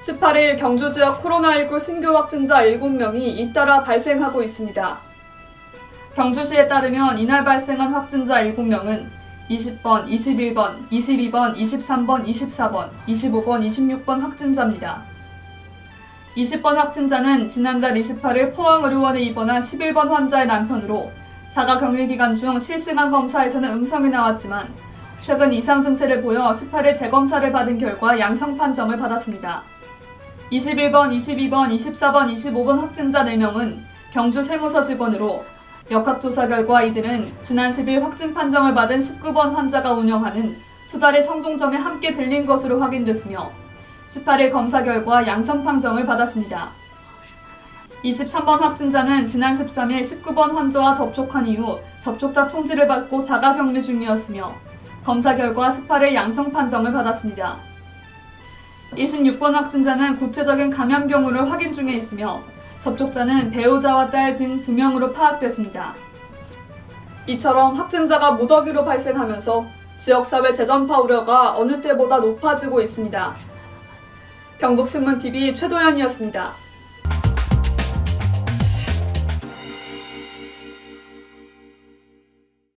18일 경주 지역 코로나19 신규 확진자 7명이 잇따라 발생하고 있습니다. 경주시에 따르면 이날 발생한 확진자 7명은 20번, 21번, 22번, 23번, 24번, 25번, 26번 확진자입니다. 20번 확진자는 지난달 28일 포항의료원에 입원한 11번 환자의 남편으로 자가 격리 기간 중 실시간 검사에서는 음성이 나왔지만 최근 이상 증세를 보여 18일 재검사를 받은 결과 양성 판정을 받았습니다. 21번, 22번, 24번, 25번 확진자 4명은 경주 세무서 직원으로 역학조사 결과 이들은 지난 10일 확진 판정을 받은 19번 환자가 운영하는 투다리 성동점에 함께 들린 것으로 확인됐으며 18일 검사 결과 양성 판정을 받았습니다. 23번 확진자는 지난 13일 19번 환자와 접촉한 이후 접촉자 통지를 받고 자가 격리 중이었으며 검사 결과 18일 양성 판정을 받았습니다. 26번 확진자는 구체적인 감염 경우를 확인 중에 있으며 접촉자는 배우자와 딸등두 명으로 파악됐습니다. 이처럼 확진자가 무더기로 발생하면서 지역사회 재전파 우려가 어느 때보다 높아지고 있습니다. 경북신문TV 최도연이었습니다.